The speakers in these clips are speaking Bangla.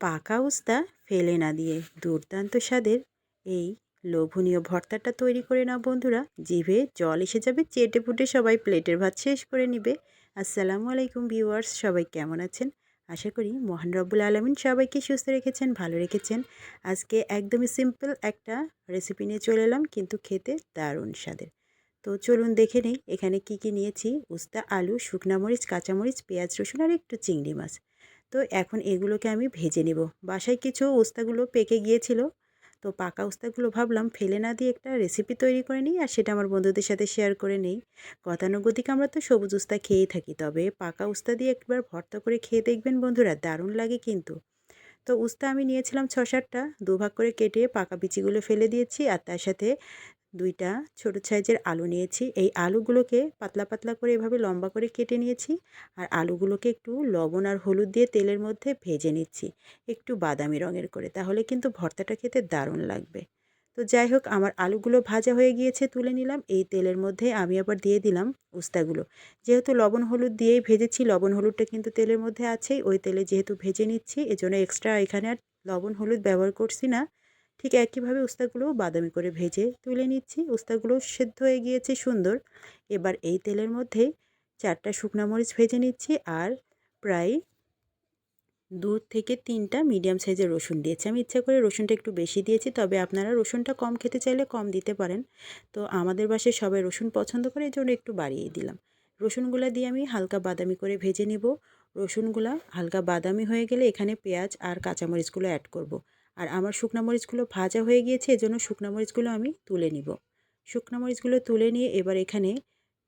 পাকা উস্তা ফেলে না দিয়ে দুর্দান্ত স্বাদের এই লোভনীয় ভর্তাটা তৈরি করে নাও বন্ধুরা। জিভে জল এসে যাবে, চেটে ফুটে সবাই প্লেটের ভাত শেষ করে নিবে। আসসালামু আলাইকুম ভিউয়ার্স, সবাই কেমন আছেন? আশা করি মহান রব্বুল আলমিন সবাইকে সুস্থ রেখেছেন, ভালো রেখেছেন। আজকে একদমই সিম্পল একটা রেসিপি নিয়ে চলে এলাম, কিন্তু খেতে দারুণ স্বাদের। তো চলুন দেখে নেই, এখানে কি কি নিয়েছি? উস্তা আলু, শুকনা মরিচ কাঁচামরিচ পেঁয়াজ রসুন আর একটু চিংড়ি মাছ। তো এখন এগুলোকে আমি ভেজে নেব। বাসায় কিছু উস্তাগুলো পেকে গিয়েছিল। তো পাকা উস্তাগুলো ভাবলাম ফেলে না দিয়ে একটা রেসিপি তৈরি করে নিই আর সেটা আমার বন্ধুদের সাথে শেয়ার করে নেই। গতানুগতিক আমরা তো সবুজ উস্তা খেয়েই থাকি, তবে পাকা উস্তা দিয়ে একবার ভর্তা করে খেয়ে দেখবেন বন্ধুরা, দারুণ লাগে কিন্তু। তো উস্তা আমি নিয়েছিলাম ছ সাতটা দুভাগ করে কেটে পাকা বিচিগুলো ফেলে দিয়েছি আর তার সাথে দুইটা ছোট সাইজের আলু নিয়েছি। এই আলুগুলোকে পাতলা পাতলা করে এভাবে লম্বা করে কেটে নিয়েছি আর আলুগুলোকে একটু লবণ আর হলুদ দিয়ে তেলের মধ্যে ভেজে নিচ্ছি একটু বাদামি রঙের করে, তাহলে কিন্তু ভর্তাটা খেতে দারুণ লাগবে। তো যাই হোক, আমার আলুগুলো ভাজা হয়ে গিয়েছে, তুলে নিলাম। এই তেলের মধ্যে আমি আবার দিয়ে দিলাম উস্তাগুলো। যেহেতু লবণ হলুদ দিয়েই ভেজেছি, লবণ হলুদটা কিন্তু তেলের মধ্যে আছেই, ওই তেলে যেহেতু ভেজে নিচ্ছি, এজন্য এক্সট্রা এখানে আর লবণ হলুদ ব্যবহার করছি না। ঠিক একইভাবে উস্তাগুলোও বাদামি করে ভেজে তুলে নিচ্ছি। উস্তাগুলো সেদ্ধ হয়ে গিয়েছে সুন্দর। এবার এই তেলের মধ্যে চারটা শুকনো মরিচ ভেজে নিচ্ছি আর প্রায় দু থেকে তিনটা মিডিয়াম সাইজের রসুন দিয়েছি। আমি ইচ্ছা করে রসুনটা একটু বেশি দিয়েছি, তবে আপনারা রসুনটা কম খেতে চাইলে কম দিতে পারেন। তো আমাদের বাসায় সবাই রসুন পছন্দ করে, এই জন্য একটু বাড়িয়ে দিলাম। রসুনগুলা দিয়ে আমি হালকা বাদামি করে ভেজে নিব। রসুনগুলা হালকা বাদামি হয়ে গেলে এখানে পেঁয়াজ আর কাঁচামরিচগুলো অ্যাড করব। আর আমার শুকনো মরিচগুলো ভাজা হয়ে গিয়েছে, এজন্য শুকনো মরিচগুলো আমি তুলে নিব। শুকনো মরিচগুলো তুলে নিয়ে এবার এখানে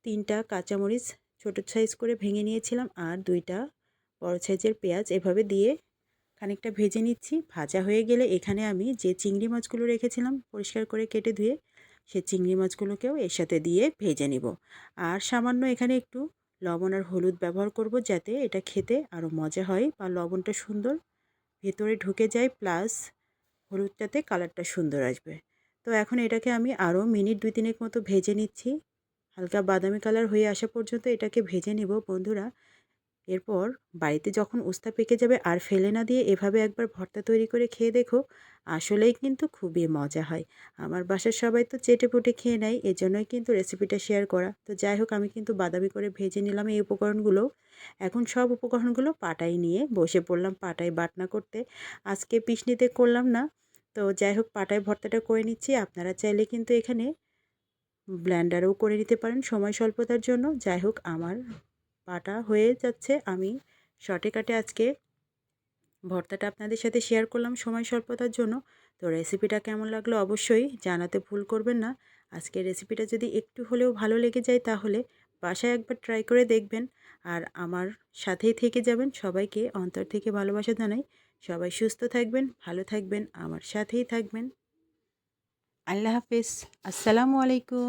তিনটা কাঁচামরিচ ছোটো সাইজ করে ভেঙে নিয়েছিলাম আর দুইটা বড় সাইজের পেঁয়াজ এভাবে দিয়ে খানিকটা ভেজে নিচ্ছি। ভাজা হয়ে গেলে এখানে আমি যে চিংড়ি মাছগুলো রেখেছিলাম পরিষ্কার করে কেটে ধুয়ে, সে চিংড়ি মাছগুলোকেও এর সাথে দিয়ে ভেজে নিব। আর সামান্য এখানে একটু লবণ আর হলুদ ব্যবহার করব যাতে এটা খেতে আরও মজা হয় বা লবণটা সুন্দর ভেতরে ঢুকে যায়, প্লাস হলুদটাতে কালারটা সুন্দর আসবে। তো এখন এটাকে আমি আরও মিনিট দুই তিনেক মতো ভেজে নিচ্ছি। হালকা বাদামি কালার হয়ে আসা পর্যন্ত এটাকে ভেজে নেব। বন্ধুরা এরপর বাড়িতে যখন উস্তা পেকে যাবে আর ফেলে না দিয়ে এভাবে একবার ভর্তা তৈরি করে খেয়ে দেখো, আসলেই কিন্তু খুবই মজা হয়। আমার বাসার সবাই তো চেটে পুটে খেয়ে নেয়, এজন্যই কিন্তু রেসিপিটা শেয়ার করা। তো যাই হোক, আমি কিন্তু বাদামি করে ভেজে নিলাম এই উপকরণগুলো। এখন সব উপকরণগুলো পাটাই নিয়ে বসে পড়লাম পাটায় বাটনা করতে। আজকে পিসনিতে করলাম না, তো যাই হোক, পাটায় ভর্তাটা করে নিচ্ছি। আপনারা চাইলে কিন্তু এখানে ব্ল্যান্ডারও করে নিতে পারেন সময় স্বল্পতার জন্য। যাই হোক, আমার পাটা হয়ে যাচ্ছে। আমি শর্টে কাটে আজকে ভর্তাটা আপনাদের সাথে শেয়ার করলাম সময় স্বল্পতার জন্য। তো রেসিপিটা কেমন লাগল অবশ্যই জানাতে ভুল করবেন না। আজকের রেসিপিটা যদি একটু হলেও ভালো লেগে যায় তাহলে বাসায় একবার ট্রাই করে দেখবেন। আর আমার সাথেই থেকে যাবেন। সবাইকে অন্তর থেকে ভালোবাসা জানাই। সবাই সুস্থ থাকবেন, ভালো থাকবেন, আমার সাথেই থাকবেন। আল্লাহ হাফেজ। আসসালামু আলাইকুম।